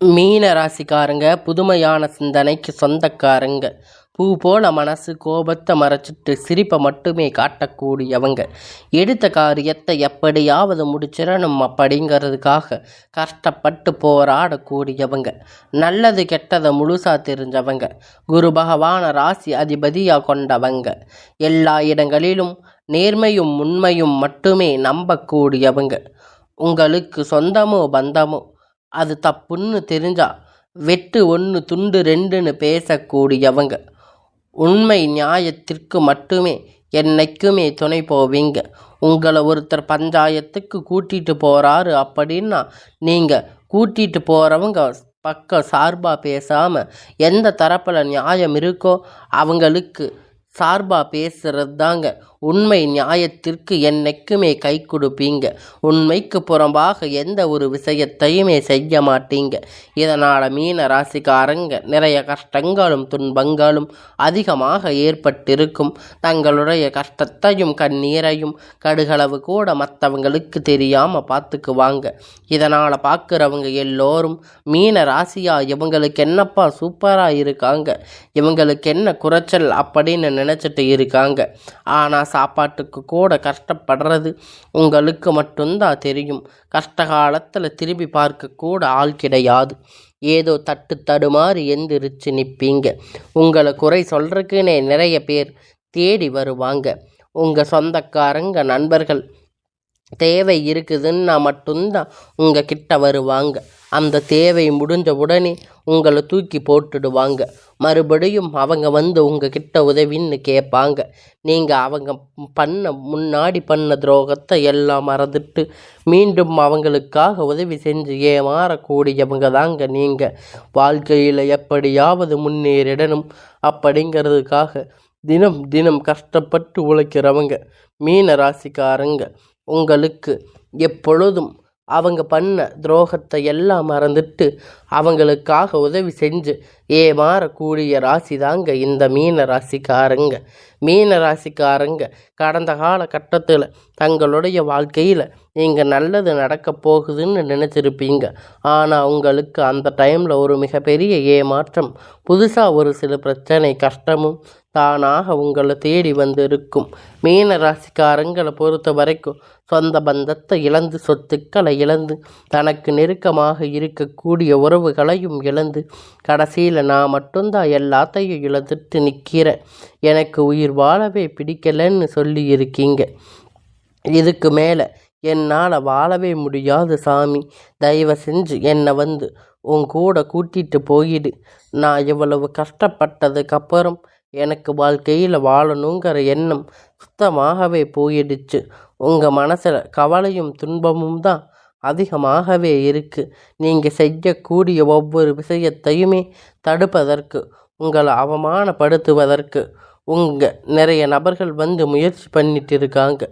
மீன ராசிக்காரங்க புதுமையான சிந்தனைக்கு சொந்தக்காரங்க. பூ போல மனசு கோபத்தை மறைச்சிட்டு சிரிப்பை மட்டுமே காட்டக்கூடியவங்க. எடுத்த காரியத்தை எப்படியாவது முடிச்சிடணும் அப்படிங்கிறதுக்காக கஷ்டப்பட்டு போராடக்கூடியவங்க. நல்லது கெட்டதை முழுசா தெரிஞ்சவங்க. குரு பகவான ராசி அதிபதியாக கொண்டவங்க. எல்லா இடங்களிலும் நேர்மையும் உண்மையும் மட்டுமே நம்பக்கூடியவங்க. உங்களுக்கு சொந்தமோ பந்தமோ அது தப்புன்னு தெரிஞ்சா வெட்டு ஒன்று துண்டு ரெண்டுன்னு பேசக்கூடியவங்க. உண்மை நியாயத்திற்கு மட்டுமே என்னைக்குமே துணை போவீங்க. உங்களை ஒருத்தர் பஞ்சாயத்துக்கு கூட்டிட்டு போகிறாரு அப்படின்னா நீங்கள் கூட்டிட்டு போகிறவங்க பக்கம் சார்பாக பேசாமல் எந்த தரப்பில் நியாயம் இருக்கோ அவங்களுக்கு சார்பாக பேசுகிறது தாங்க உண்மை நியாயத்திற்கு என்னைக்குமே கை கொடுப்பீங்க. உண்மைக்கு புறம்பாக எந்த ஒரு விஷயத்தையுமே செய்ய மாட்டீங்க. இதனால் மீன ராசிக்காரங்க நிறைய கஷ்டங்களும் துன்பங்களும் அதிகமாக ஏற்பட்டிருக்கும். தங்களுடைய கஷ்டத்தையும் கண்ணீரையும் கடுகளவு கூட மற்றவங்களுக்கு தெரியாமல் பார்த்துக்குவாங்க. இதனால் பார்க்குறவங்க எல்லோரும் மீன ராசியாக இவங்களுக்கு என்னப்பா சூப்பராக இருக்காங்க. இவங்களுக்கு என்ன குறைச்சல் அப்படின்னு நினச்சிட்டு இருக்காங்க. ஆனால் சாப்பாட்டுக்கு கூட கஷ்டப்படுறது உங்களுக்கு மட்டும்தான் தெரியும். கஷ்ட காலத்தில் திரும்பி பார்க்க கூட ஆள் கிடையாது. ஏதோ தட்டு தடுமாறி எந்திரிச்சு நிற்பீங்க உங்களை குறை சொல்கிறதுக்குன்னே நிறைய பேர் தேடி வருவாங்க. உங்கள் சொந்தக்காரங்க நண்பர்கள் தேவை இருக்குதுன்னா மட்டும்தான் உங்கள் கிட்ட வருவாங்க. அந்த தேவை முடிஞ்ச உடனே உங்களை தூக்கி போட்டுடுவாங்க. மறுபடியும் அவங்க வந்து உங்கள் கிட்ட உதவின்னு கேட்பாங்க. நீங்கள் அவங்க பண்ண முன்னாடி பண்ண துரோகத்தை எல்லாம் மறந்துட்டு மீண்டும் அவங்களுக்காக உதவி செஞ்சு ஏமாறக்கூடியவங்க தாங்க நீங்கள் வாழ்க்கையில் எப்படியாவது முன்னேறிடணும். அப்படிங்கிறதுக்காக தினம் தினம் கஷ்டப்பட்டு உழைக்கிறவங்க மீன ராசிக்காரங்க உங்களுக்கு எப்பொழுதும் அவங்க பண்ண துரோகத்தை எல்லாம் மறந்துட்டு அவங்களுக்காக உதவி செஞ்சு ஏமாறக்கூடிய ராசி தாங்க இந்த மீன ராசிக்காரங்க. மீன ராசிக்காரங்க கடந்த காலகட்டத்தில் தங்களுடைய வாழ்க்கையில் நீங்கள் நல்லது நடக்க போகுதுன்னு நினச்சிருப்பீங்க. ஆனால் உங்களுக்கு அந்த டைமில் ஒரு மிகப்பெரிய ஏமாற்றம் புதுசாக ஒரு சில பிரச்சனை கஷ்டமும் தானாக உங்களை தேடி வந்து இருக்கும் மீன ராசிக்காரங்களை பொறுத்த வரைக்கும் சொந்த பந்தத்தை இழந்து சொத்துக்களை இழந்து தனக்கு நெருக்கமாக இருக்கக்கூடிய உறவுகளையும் இழந்து கடைசியில் நான் மட்டும்தான் எல்லாத்தையும் இழந்துட்டு நிற்கிறேன் எனக்கு உயிர் வாழவே பிடிக்கலன்னு சொல்லி இருக்கீங்க இதுக்கு மேலே என்னால் வாழவே முடியாது சாமி. தயவு செஞ்சு என்னை வந்து உன் கூட கூட்டிகிட்டு போயிடு. நான் இவ்வளவு கஷ்டப்பட்டதுக்கப்புறம் எனக்கு வாழ்க்கையில் வாழணுங்கிற எண்ணம் சுத்தமாகவே போயிடுச்சு. உங்கள் மனசில் கவலையும் துன்பமும் தான் அதிகமாகவே இருக்குது நீங்கள் செய்யக்கூடிய ஒவ்வொரு விஷயத்தையுமே தடுப்பதற்கு உங்களை அவமானப்படுத்துவதற்கு உங்கள் நிறைய நபர்கள் வந்து முயற்சி பண்ணிட்டு இருக்காங்க.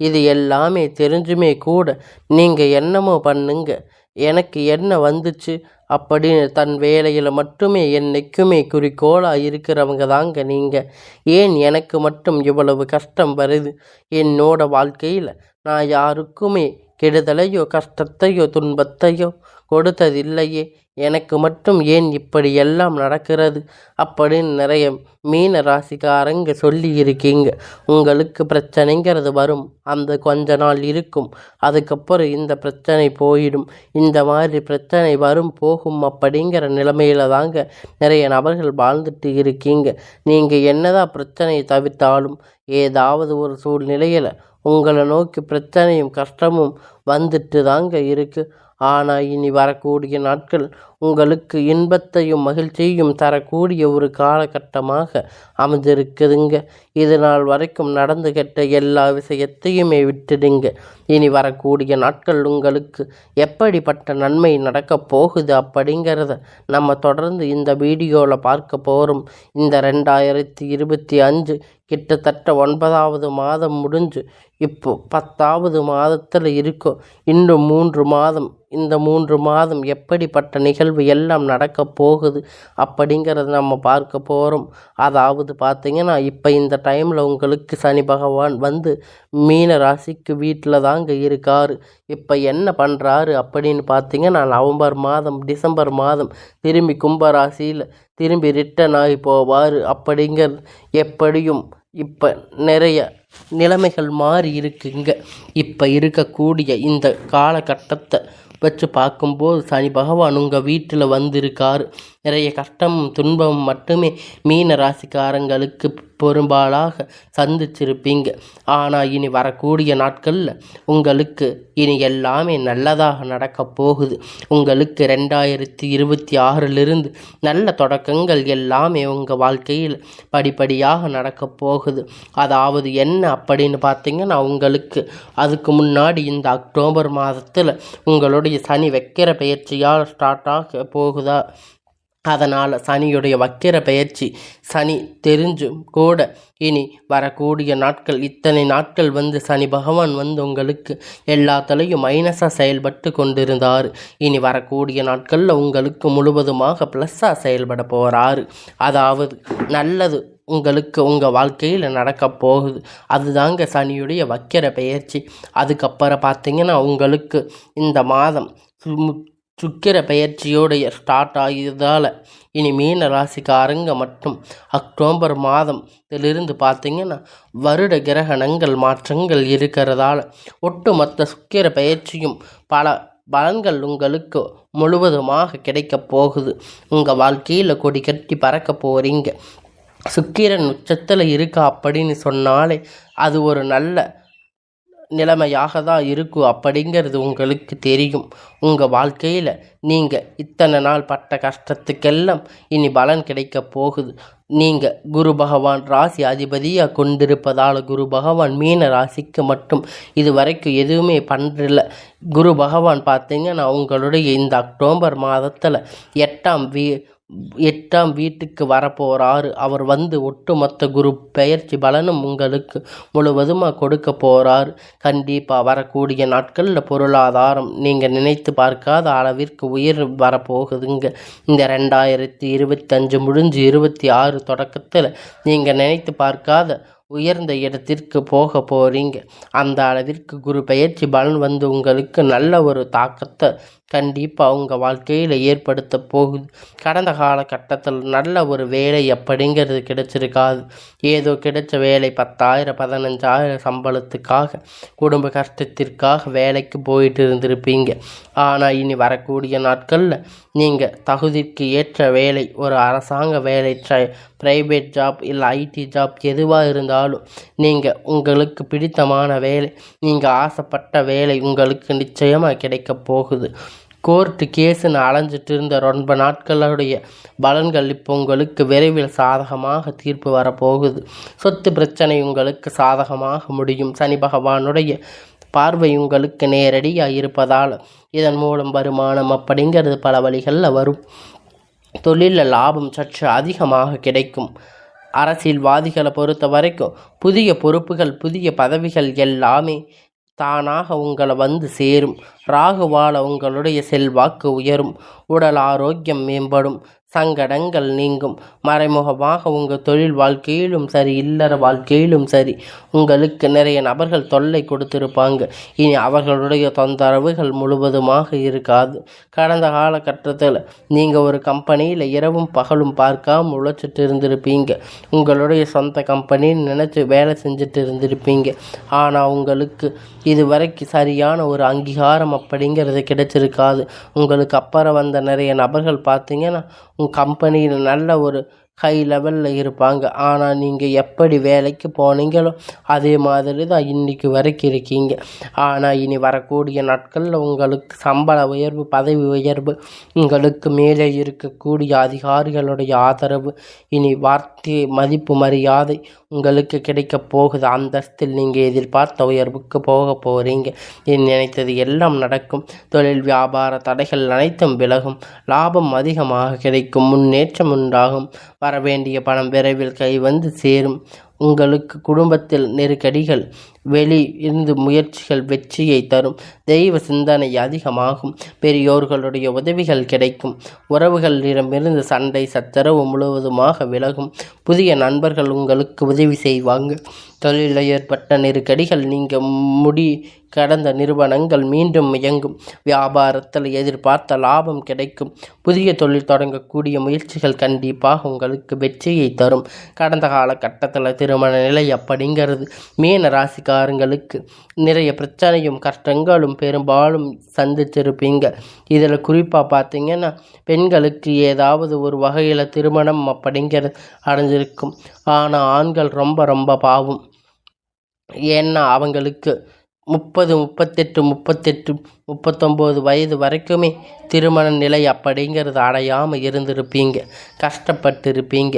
இது எல்லாமே தெரிஞ்சுமே கூட நீங்கள் என்னமோ பண்ணுங்கள் எனக்கு என்ன வந்துச்சு? அப்படின்னு தன் வேலையில் மட்டுமே என்னைக்குமே குறிக்கோளாக இருக்கிறவங்க தாங்க நீங்கள் ஏன் எனக்கு மட்டும் இவ்வளவு கஷ்டம் வருது? என்னோட வாழ்க்கையில் நான் யாருக்குமே கெடுதலையோ கஷ்டத்தையோ துன்பத்தையோ கொடுத்ததில்லையே. எனக்கு மட்டும் ஏன் இப்படி எல்லாம் நடக்கிறது? அப்படின்னு நிறைய மீன ராசிக்காரங்க சொல்லி இருக்கீங்க உங்களுக்கு பிரச்சனைங்கிறது வரும். அந்த கொஞ்ச நாள் இருக்கும். அதுக்கப்புறம் இந்த பிரச்சனை போயிடும். இந்த மாதிரி பிரச்சனை வரும் போகும் அப்படிங்கிற நிலைமையில தாங்க நிறைய நபர்கள் வாழ்ந்துட்டு இருக்கீங்க. நீங்கள் என்னதான் பிரச்சனையை தவிர்த்தாலும் ஏதாவது ஒரு சூழ்நிலையில் உங்களை நோக்கி பிரச்சனையும் கஷ்டமும் வந்துட்டு தாங்க இருக்குது ஆனால் இனி வரக்கூடிய நாட்கள் உங்களுக்கு இன்பத்தையும் மகிழ்ச்சியையும் தரக்கூடிய ஒரு காலகட்டமாக அமைஞ்சிருக்குதுங்க இது நாள் வரைக்கும் நடந்து கெட்ட எல்லா விஷயத்தையுமே விட்டுடுங்க. இனி வரக்கூடிய நாட்கள் உங்களுக்கு எப்படிப்பட்ட நன்மை நடக்கப் போகுது அப்படிங்கிறத நம்ம தொடர்ந்து இந்த வீடியோவில் பார்க்க போகிறோம் இந்த ரெண்டாயிரத்தி இருபத்தி அஞ்சு கிட்டத்தட்ட ஒன்பதாவது மாதம் முடிஞ்சு இப்போ பத்தாவது மாதத்தில் இருக்கோம் இன்னும் மூன்று மாதம் இந்த மூன்று மாதம் எப்படிப்பட்ட நிகழ்வு எல்லாம் நடக்க போகுது. அப்படிங்கிறத நம்ம பார்க்க போகிறோம் அதாவது பார்த்தீங்கன்னா இப்போ இந்த டைமில் உங்களுக்கு சனி பகவான் வந்து மீன ராசிக்கு வீட்டில் தாங்க இருக்கார். இப்போ என்ன பண்ணுறாரு அப்படின்னு பார்த்தீங்கன்னா நவம்பர் மாதம் டிசம்பர் மாதம் திரும்பி கும்பராசியில் திரும்பி ரிட்டன் ஆகி போவார். அப்படிங்கிற எப்படியும் இப்போ நிறைய நிலைமைகள் மாறி இருக்குங்க இப்போ இருக்கக்கூடிய இந்த காலகட்டத்தை வச்சு பார்க்கும்போது சனி பகவான் உங்கள் வீட்டில் வந்திருக்கார். நிறைய கஷ்டம் துன்பம் மட்டுமே மீன ராசிக்காரங்களுக்கு பெரும்பாலாக சந்திச்சிருப்பீங்க. ஆனால் இனி வரக்கூடிய நாட்களில் உங்களுக்கு இனி எல்லாமே நல்லதாக நடக்க போகுது. உங்களுக்கு ரெண்டாயிரத்தி இருபத்தி ஆறிலிருந்து நல்ல தொடக்கங்கள் எல்லாமே உங்கள் வாழ்க்கையில் படிப்படியாக நடக்க போகுது. அதாவது என்ன அப்படின்னு பார்த்தீங்கன்னா உங்களுக்கு அதுக்கு முன்னாடி இந்த அக்டோபர் மாதத்தில் உங்களுடைய சனி வைக்கிற பயிற்சியால் ஸ்டார்ட் ஆக போகுதா? அதனால் சனியுடைய வக்கிர பயிற்சி சனி தெரிஞ்சும் கூட இனி வரக்கூடிய நாட்கள் இத்தனை நாட்கள் வந்து சனி பகவான் வந்து உங்களுக்கு எல்லாத்துலேயும் மைனஸாக செயல்பட்டு கொண்டிருந்தார். இனி வரக்கூடிய நாட்களில் உங்களுக்கு முழுவதுமாக ப்ளஸ்ஸாக செயல்பட போகிறாரு அதாவது நல்லது உங்களுக்கு உங்கள் வாழ்க்கையில் நடக்க போகுது. அதுதாங்க சனியுடைய வக்கிர பயிற்சி அதுக்கப்புறம் பார்த்தீங்கன்னா உங்களுக்கு இந்த மாதம் சுக்கிர பெயர்ச்சியோடைய ஸ்டார்ட் ஆகியதால். இனி மீன ராசிக்காரங்க மட்டும் அக்டோபர் மாதத்திலிருந்து பார்த்தீங்கன்னா வருட கிரகணங்கள் மாற்றங்கள் இருக்கிறதால ஒட்டுமொத்த சுக்கிர பயிற்சியும் பல பலன்கள் உங்களுக்கு முழுவதுமாக கிடைக்கப் போகுது. உங்கள் வாழ்க்கையில் கொடி கட்டி பறக்க போகிறீங்க சுக்கிரன் உச்சத்தில் இருக்கா அப்படின்னு சொன்னாலே அது ஒரு நல்ல நிலைமையாக தான் இருக்கும். அப்படிங்கிறது உங்களுக்கு தெரியும். உங்கள் வாழ்க்கையில் நீங்கள் இத்தனை நாள் பட்ட கஷ்டத்துக்கெல்லாம் இனி பலன் கிடைக்க போகுது. நீங்கள் குரு பகவான் ராசி அதிபதியாக கொண்டிருப்பதால் குரு பகவான் மீன ராசிக்கு மட்டும் இது வரைக்கும் எதுவுமே பண்ணுறல குரு பகவான் பார்த்தீங்கன்னா உங்களுடைய இந்த அக்டோபர் மாதத்தில் எட்டாம் வீ எட்டாம் வீட்டுக்கு வரப்போகிறார். அவர் வந்து ஒட்டுமொத்த குரு பெயர்ச்சி பலனும் உங்களுக்கு முழுவதுமாக கொடுக்க போகிறார். கண்டிப்பாக வரக்கூடிய நாட்களில் பொருளாதாரம் நீங்கள் நினைத்து பார்க்காத அளவிற்கு உயர் வரப்போகுதுங்க. இந்த ரெண்டாயிரத்தி இருபத்தஞ்சு முடிஞ்சு இருபத்தி ஆறு தொடக்கத்தில் நீங்கள் நினைத்து பார்க்காத உயர்ந்த இடத்திற்கு போக போகிறீங்க அந்த அளவிற்கு குரு பயிற்சி பலன் வந்து உங்களுக்கு நல்ல ஒரு தாக்கத்தை கண்டிப்பாக உங்கள் வாழ்க்கையில் ஏற்படுத்த போகுது. கடந்த காலகட்டத்தில் நல்ல ஒரு வேலை அப்படிங்கிறது கிடைச்சிருக்காது. ஏதோ கிடைச்ச வேலை பத்தாயிரம் பதினஞ்சாயிரம் சம்பளத்துக்காக குடும்ப கஷ்டத்திற்காக வேலைக்கு போயிட்டு இருந்திருப்பீங்க. ஆனால் இனி வரக்கூடிய நாட்களில் நீங்கள் தகுதிக்கு ஏற்ற வேலை ஒரு அரசாங்க வேலை ப்ரைவேட் ஜாப் இல்லை ஐடி ஜாப் எதுவாக இருந்தாலும் நீங்கள் உங்களுக்கு பிடித்தமான வேலை நீங்கள் ஆசைப்பட்ட வேலை உங்களுக்கு நிச்சயமாக கிடைக்க போகுது. கோர்ட்டு கேஸுன்னு அலைஞ்சிட்டு இருந்த ரொம்ப நாட்களுடைய பலன்கள் இப்போ உங்களுக்கு விரைவில் சாதகமாக தீர்ப்பு வரப்போகுது. சொத்து பிரச்சனை உங்களுக்கு சாதகமாக முடியும். சனி பகவானுடைய பார்வை உங்களுக்கு நேரடியாக இருப்பதால் இதன் மூலம் வருமானம் அப்படிங்கிறது பல வழிகளில் வரும். தொழிலில் லாபம் சற்று அதிகமாக கிடைக்கும். அரசியல்வாதிகளை பொறுத்த வரைக்கும் புதிய பொறுப்புகள் புதிய பதவிகள் எல்லாமே தானாக உங்களை வந்து சேரும். ராகுவால உங்களுடைய செல்வாக்கு உயரும். உடல் ஆரோக்கியம் மேம்படும். சங்கடங்கள் நீங்கும். மறைமுகமாக உங்கள் தொழில் வாழ்க்கையிலும் சரி இல்லற வாழ்க்கையிலும் சரி உங்களுக்கு நிறைய நபர்கள் தொல்லை கொடுத்துருப்பாங்க. இனி அவர்களுடைய தொந்தரவுகள் முழுவதுமாக இருக்காது. கடந்த காலகட்டத்தில் நீங்கள் ஒரு கம்பெனியில் இரவும் பகலும் பார்க்காம உழைச்சிட்டு இருந்திருப்பீங்க. உங்களுடைய சொந்த கம்பெனின்னு நினச்சி வேலை செஞ்சுட்டு இருந்திருப்பீங்க. ஆனால் உங்களுக்கு இதுவரைக்கும் சரியான ஒரு அங்கீகாரம் அப்படிங்கிறது கிடைச்சிருக்காது. உங்களுக்கு அப்புறம் வந்த நிறைய நபர்கள் பார்த்தீங்கன்னா உங்கள் கம்பெனியில் நல்ல ஒரு ஹை லெவலில் இருப்பாங்க. ஆனால் நீங்கள் எப்படி வேலைக்கு போனீங்களோ அதே மாதிரி தான் இன்றைக்கி வரைக்கும் இருக்கீங்க. ஆனால் இனி வரக்கூடிய நாட்களில் உங்களுக்கு சம்பள உயர்வு பதவி உயர்வு உங்களுக்கு மேலே இருக்கக்கூடிய அதிகாரிகளுடைய ஆதரவு இனி வார்த்தை மதிப்பு மரியாதை உங்களுக்கு கிடைக்கப் போகுது. அந்தஸ்தில் நீங்கள் எதிர்பார்த்த உயர்வுக்கு போக போகிறீங்க நினைத்தது எல்லாம் நடக்கும். தொழில் வியாபார தடைகள் அனைத்தும் விலகும். லாபம் அதிகமாக கிடைக்கும். முன்னேற்றம் உண்டாகும். வரவேண்டிய பணம் விரைவில் கை வந்து சேரும். உங்களுக்கு குடும்பத்தில் நெருக்கடிகள் வெளி இருந்து முயற்சிகள் வெற்றியை தரும். தெய்வ சிந்தனை அதிகமாகும். பெரியோர்களுடைய உதவிகள் கிடைக்கும். உறவுகளிடமிருந்து சண்டை சச்சரவு முழுவதுமாக விலகும். புதிய நண்பர்கள் உங்களுக்கு உதவி செய்வாங்க. தொழிலில் ஏற்பட்ட நெருக்கடிகள் நீங்க முடி கடந்த நிறுவனங்கள் மீண்டும் இயங்கும். வியாபாரத்தில் எதிர்பார்த்த லாபம் கிடைக்கும். புதிய தொழில் தொடங்கக்கூடிய முயற்சிகள் கண்டிப்பாக உங்களுக்கு வெற்றியை தரும். கடந்த காலகட்டத்தில் திருமண நிலை அப்படிங்கிறது மீன ராசிக்காரங்களுக்கு. நிறைய பிரச்சனையும் கஷ்டங்களும் பெரும்பாலும் சந்திச்சிருப்பீங்க இதில் குறிப்பாக பார்த்தீங்கன்னா பெண்களுக்கு ஏதாவது ஒரு வகையில் திருமணம் அப்படிங்கிறது அடைஞ்சிருக்கும். ஆனால் ஆண்கள் ரொம்ப ரொம்ப பாவம். ஏன்னா அவங்களுக்கு முப்பது முப்பத்தெட்டு முப்பத்தெட்டு முப்பத்தொம்போது வயது வரைக்குமே திருமண நிலை அப்படிங்கிறது அடையாமல் இருந்திருப்பீங்க. கஷ்டப்பட்டு இருப்பீங்க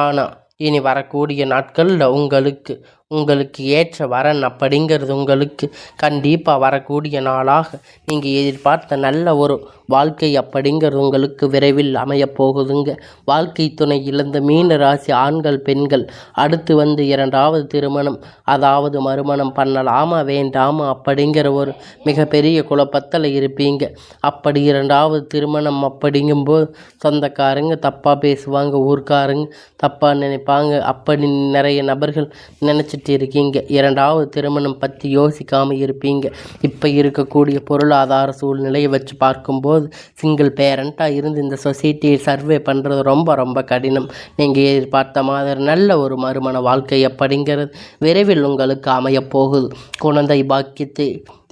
ஆனால் இனி வரக்கூடிய நாட்களில் உங்களுக்கு உங்களுக்கு ஏற்ற வரன் அப்படிங்கிறது உங்களுக்கு கண்டிப்பாக வரக்கூடிய நாளாக நீங்கள் எதிர்பார்த்த நல்ல ஒரு வாழ்க்கை அப்படிங்கிறது உங்களுக்கு விரைவில் அமையப் போகுதுங்க. வாழ்க்கை துணை இழந்த மீன ராசி ஆண்கள் பெண்கள் அடுத்து வந்து இரண்டாவது திருமணம் அதாவது மறுமணம் பண்ணலாமா. வேண்டாமா அப்படிங்கிற ஒரு மிகப்பெரிய குழப்பத்தில் இருப்பீங்க. அப்படி இரண்டாவது திருமணம் அப்படிங்கும்போது சொந்தக்காரங்க தப்பாக பேசுவாங்க ஊர்க்காரங்க தப்பாக நினைப்பாங்க. அப்படி நிறைய நபர்கள் நினச்சி யோசிச்சுட்டு இருக்கீங்க. இரண்டாவது திருமணம் பற்றி யோசிக்காமல் இருப்பீங்க. இப்போ இருக்கக்கூடிய பொருளாதார சூழ்நிலையை வச்சு பார்க்கும்போது சிங்கிள் பேரண்ட்டாக இருந்து இந்த சொசைட்டியை சர்வே பண்ணுறது ரொம்ப ரொம்ப கடினம். நீங்கள் எதிர்பார்த்த மாதிரி நல்ல ஒரு மறுமண வாழ்க்கை அப்படிங்கிறது விரைவில் உங்களுக்கு அமையப் போகுது. குழந்தை பாக்கியத்தை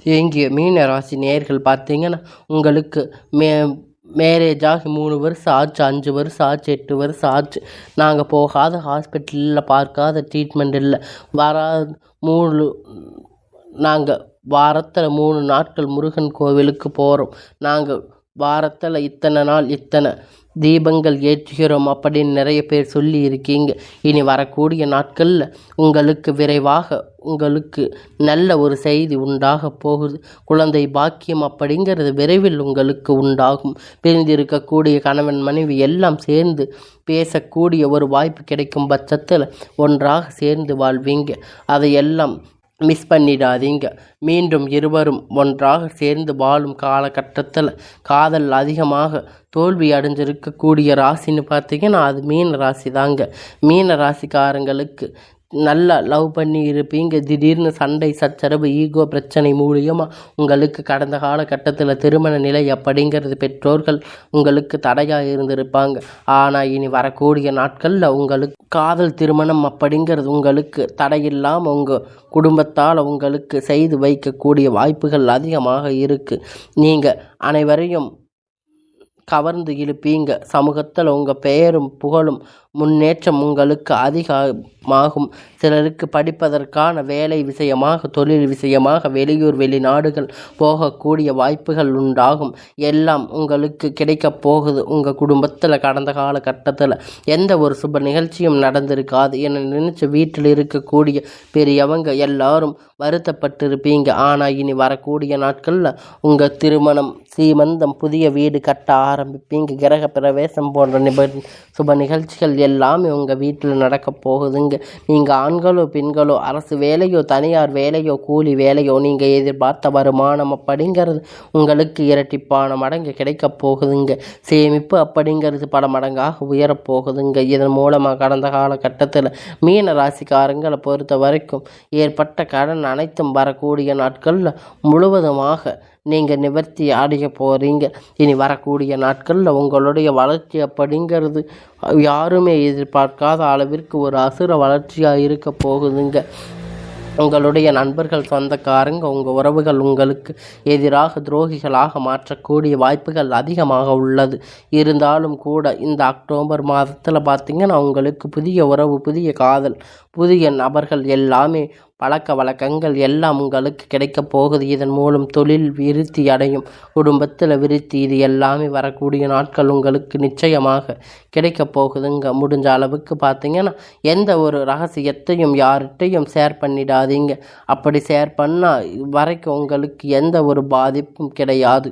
இயங்கிய மீன ராசி நேர்கள் பார்த்தீங்கன்னா உங்களுக்கு மே மேரேஜ் ஆகி மூணு வருஷம் ஆச்சு அஞ்சு வருஷம் ஆச்சு எட்டு வருஷம் ஆச்சு. நாங்கள் போகாத ஹாஸ்பிட்டலில் பார்க்காத ட்ரீட்மெண்ட் இல்லை வரா மூணு நாங்கள் வாரத்தில் மூணு நாட்கள் முருகன் கோவிலுக்கு போகிறோம் நாங்கள் வாரத்தில் இத்தனை நாள் இத்தனை தீபங்கள் ஏற்றுகிறோம் அப்படின்னு நிறைய பேர் சொல்லி இருக்கீங்க. இனி வரக்கூடிய நாட்களில் உங்களுக்கு விரைவாக உங்களுக்கு நல்ல ஒரு செய்தி உண்டாக போகுது. குழந்தை பாக்கியம் அப்படிங்கிறது விரைவில் உங்களுக்கு உண்டாகும். பிரிந்திருக்கக்கூடிய கணவன் மனைவி எல்லாம் சேர்ந்து பேசக்கூடிய ஒரு வாய்ப்பு கிடைக்கும் பட்சத்தில் ஒன்றாக சேர்ந்து வாழ்வீங்க. அதையெல்லாம் மிஸ் பண்ணிடாதீங்க. மீண்டும் இருவரும் ஒன்றாக சேர்ந்து வாழும் காலகட்டத்தில் காதல் அதிகமாக தோல்வி அடைஞ்சிருக்கக்கூடிய ராசின்னு பார்த்தீங்கன்னா அது மீன ராசி தாங்க மீன ராசிக்காரங்களுக்கு நல்லா லவ் பண்ணி இருப்பீங்க திடீர்னு சண்டை சச்சரவு ஈகோ பிரச்சனை மூலியமாக உங்களுக்கு கடந்த காலகட்டத்தில் திருமண நிலை அப்படிங்கிறது பெற்றோர்கள் உங்களுக்கு தடையாக இருந்திருப்பாங்க. ஆனால் இனி வரக்கூடிய நாட்களில் உங்களுக்கு காதல் திருமணம் அப்படிங்கிறது உங்களுக்கு தடையில்லாமல் உங்கள் குடும்பத்தால் உங்களுக்கு செய்து வைக்கக்கூடிய வாய்ப்புகள் அதிகமாக இருக்குது நீங்கள் அனைவரையும் கவர்ந்து இழுப்பீங்க. சமூகத்தில் உங்கள் பெயரும் புகழும் முன்னேற்றம் உங்களுக்கு அதிகமாகும். சிலருக்கு படிப்பதற்கான வேலை விஷயமாக தொழில் விஷயமாக வெளியூர் வெளிநாடுகள் போகக்கூடிய வாய்ப்புகள் உண்டாகும். எல்லாம் உங்களுக்கு கிடைக்கப் போகுது. உங்கள் குடும்பத்தில் கடந்த காலகட்டத்தில் எந்த ஒரு சுப நிகழ்ச்சியும் நடந்திருக்காது என நினச்சி வீட்டில் இருக்கக்கூடிய பெரியவங்க எல்லாரும் வருத்தப்பட்டிருப்பீங்க. ஆனால் இனி வரக்கூடிய நாட்களில் உங்கள் திருமணம் சீமந்தம் புதிய வீடு கட்ட ஆரம்பிப்பீங்க. கிரக பிரவேசம் போன்ற நிப சுப நிகழ்ச்சிகள் எல்லாமே உங்கள் வீட்டில் நடக்க போகுதுங்க. நீங்கள் ஆண்களோ பெண்களோ அரசு வேலையோ தனியார் வேலையோ கூலி வேலையோ நீங்கள் எதிர்பார்த்த வருமானம் அப்படிங்கிறது உங்களுக்கு இரட்டிப்பான மடங்கு கிடைக்க போகுதுங்க. சேமிப்பு அப்படிங்கிறது பல மடங்காக உயரப் போகுதுங்க இதன் மூலமாக கடந்த காலகட்டத்தில் மீன ராசிக்காரங்களை பொறுத்த வரைக்கும் ஏற்பட்ட கடன் அனைத்தும் வரக்கூடிய நாட்களில் முழுவதுமாக நீங்கள் நிவர்த்தி அடைய போகிறீங்க இனி வரக்கூடிய நாட்களில் உங்களுடைய வளர்ச்சி அப்படிங்கிறது யாருமே எதிர்பார்க்காத அளவிற்கு ஒரு அசுர வளர்ச்சியாக இருக்க போகுதுங்க. உங்களுடைய நண்பர்கள் சொந்தக்காரங்க உங்கள் உறவுகள் உங்களுக்கு எதிராக துரோகிகளாக மாற்றக்கூடிய வாய்ப்புகள் அதிகமாக உள்ளது. இருந்தாலும் கூட இந்த அக்டோபர் மாதத்தில் பார்த்திங்கன்னா உங்களுக்கு புதிய உறவு புதிய காதல் புதிய நபர்கள் எல்லாமே பழக்க வழக்கங்கள் எல்லாம் உங்களுக்கு கிடைக்கப் போகுது. இதன் மூலம் தொழில் விருத்தி அடையும். குடும்பத்தில் விருத்தி இது எல்லாமே வரக்கூடிய நாட்கள் உங்களுக்கு நிச்சயமாக கிடைக்கப் போகுதுங்க. முடிஞ்ச அளவுக்கு பார்த்தீங்கன்னா எந்த ஒரு ரகசியத்தையும் யார்கிட்டையும் ஷேர் பண்ணிடாதீங்க. அப்படி ஷேர் பண்ணால் வரைக்கும் உங்களுக்கு எந்த ஒரு பாதிப்பும் கிடையாது.